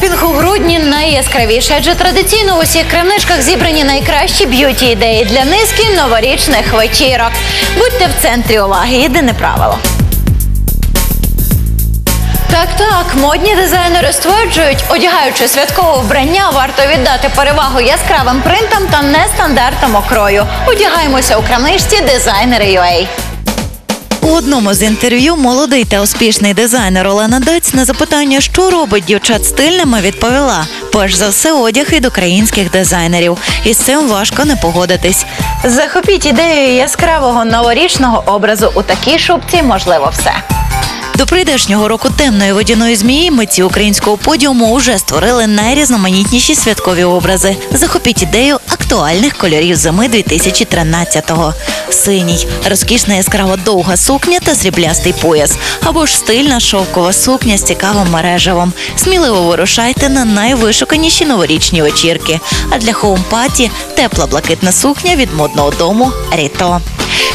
Шопінг у грудні найяскравіше, адже традиційно у усіх крамничках зібрані найкращі б'юті ідеї для низки новорічних вечірок. Будьте в центрі уваги, єдине правило. Так, так, модні дизайнери стверджують, одягаючи святкове вбрання, варто віддати перевагу яскравим принтам та нестандартам окрою. Одягаємося у крамничці дизайнери UA. У одному з інтерв'ю молодий та успішний дизайнер Олена Даць на запитання, що робить дівчат стильними, відповіла: перш за все, одяг від українських дизайнерів. І з цим важко не погодитись. Захопіть ідею яскравого новорічного образу у такій шубці можливо все. До прийдешнього року темної водяної змії митці українського подіуму уже створили найрізноманітніші святкові образи. Захопіть ідею актуальних кольорів зими 2013-го. Синій, розкішна яскрава довга сукня та сріблястий пояс, або ж стильна шовкова сукня з цікавим мережевом. Сміливо вирушайте на найвишуканіші новорічні вечірки. А для хоум-паті тепла блакитна сукня від модного дому Ріто.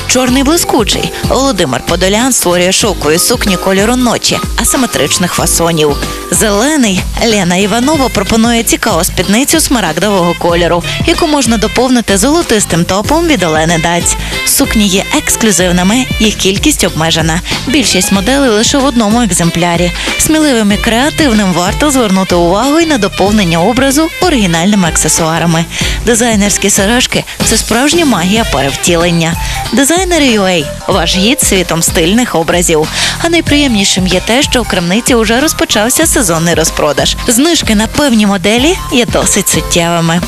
Чорний блискучий. Володимир Подолян створює шовкові сукні кольору ночі, асиметричних фасонів. Зелений Лена Іванова пропонує цікаву спідницю смарагдового кольору, яку можна доповнити золотистим топом від Олени Даць. Сукні є ексклюзивними, їх кількість обмежена. Більшість моделей лише в одному екземплярі. Сміливим і креативним варто звернути увагу і на доповнення образу оригінальними аксесуарами. Дизайнерські сережки це справжня магія перевтілення. Дизайнери UA – ваш гід світом стильних образів. А найприємнішим є те, що в крамниці вже розпочався сезонний розпродаж. Знижки на певні моделі є досить суттєвими.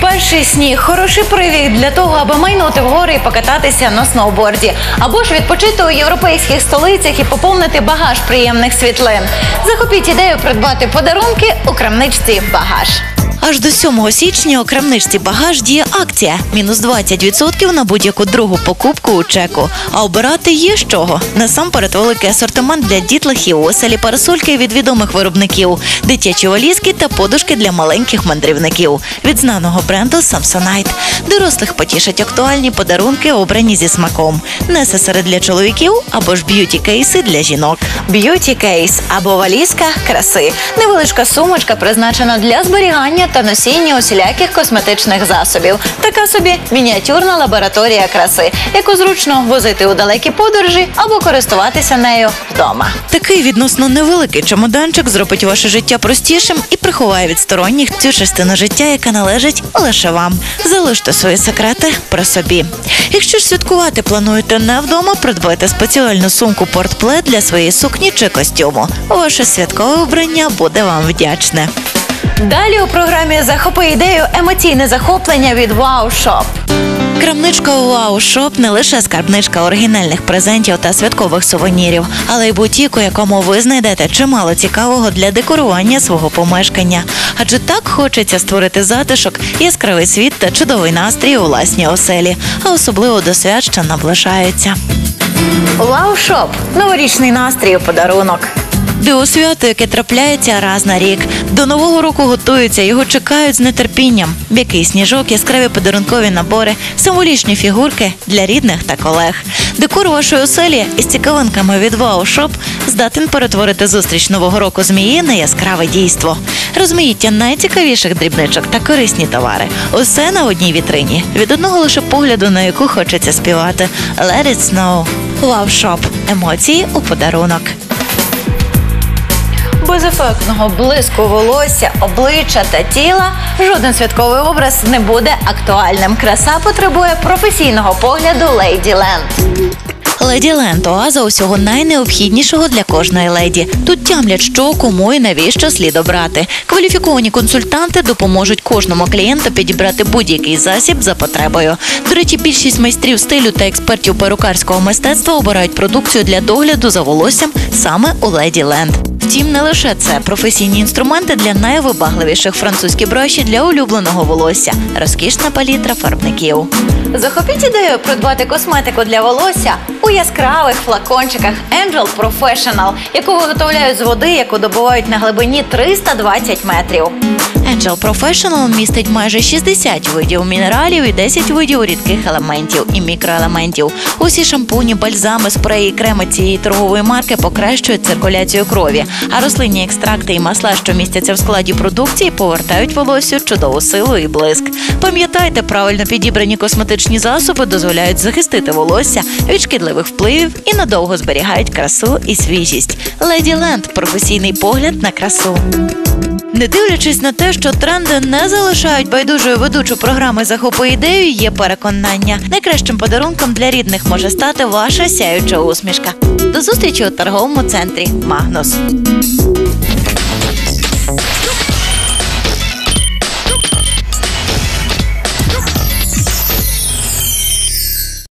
Перший сніг хороший привід для того, аби майнути в гори і покататися на сноуборді, або ж відпочити у європейських столицях і поповнити багаж приємних світлин. Захопіть ідею придбати подарунки у крамничці багаж. Аж до 7 січня у крамничці багаж діє акція мінус 20% на будь-яку другу покупку у чеку. А обирати є з чого. Насамперед великий асортимент для дітлахів, оселі парасольки від відомих виробників, дитячі валізки та подушки для маленьких мандрівників від знаного бренду Samsonite. Дорослих потішать актуальні подарунки, обрані зі смаком. Несесери для чоловіків або ж б'юті кейси для жінок. Б'юті кейс або валізка краси. Невеличка сумочка призначена для зберігання та носіння усіляких косметичних засобів. Така собі мініатюрна лабораторія краси, яку зручно возити у далекі подорожі або користуватися нею вдома. Такий відносно невеликий чемоданчик зробить ваше життя простішим і приховає від сторонніх цю частину життя, яка належить лише вам. Залиште свої секрети при собі. Якщо ж святкувати плануєте не вдома, придбайте спеціальну сумку портпле для своєї сукні чи костюму. Ваше святкове вбрання буде вам вдячне. Далі у програмі захопи ідею емоційне захоплення від Shop. Крамничка Shop не лише скарбничка оригінальних презентів та святкових сувенірів, але й бутік, у якому ви знайдете чимало цікавого для декорування свого помешкання. Адже так хочеться створити затишок, яскравий світ та чудовий настрій у власній оселі, а особливо до свят, що наближаються. Shop – новорічний настрій у подарунок. Диво яке трапляється раз на рік. До нового року готуються, його чекають з нетерпінням. Б'який сніжок, яскраві подарункові набори, символічні фігурки для рідних та колег. Декор вашої оселі із цікавинками від Shop здатен перетворити зустріч нового року змії на яскраве дійство. Розмаїття найцікавіших дрібничок та корисні товари. Усе на одній вітрині. Від одного лише погляду, на яку хочеться співати. Let it snow. Wow Shop. Емоції у подарунок. Без ефектного блиску волосся, обличчя та тіла жоден святковий образ не буде актуальним. Краса потребує професійного погляду Лейді Ленд. Леді Ленд – оаза усього найнеобхіднішого для кожної леді. Тут тямлять, що кому і навіщо слід обрати. Кваліфіковані консультанти допоможуть кожному клієнту підібрати будь-який засіб за потребою. До речі, більшість майстрів стилю та експертів перукарського мистецтва обирають продукцію для догляду за волоссям саме у Леді Ленд. Втім, не лише це професійні інструменти для найвибагливіших французькі броші для улюбленого волосся, розкішна палітра фарбників. Захопіть ідею придбати косметику для волосся у яскравих флакончиках Angel Professional, яку виготовляють з води, яку добувають на глибині 320 метрів. Angel Professional містить майже 60 видів мінералів і 10 видів рідких елементів і мікроелементів. Усі шампуні, бальзами, спреї, креми цієї торгової марки покращують циркуляцію крові, а рослинні екстракти і масла, що містяться в складі продукції, повертають волоссю чудову силу і блиск. Пам'ятайте, правильно підібрані косметичні засоби дозволяють захистити волосся від шкідливих впливів і надовго зберігають красу і свіжість. Леді Ленд професійний погляд на красу. Не дивлячись на те, що тренди не залишають байдужою ведучу програми Захопи ідею, є переконання. Найкращим подарунком для рідних може стати ваша сяюча усмішка. До зустрічі у торговому центрі Магнус.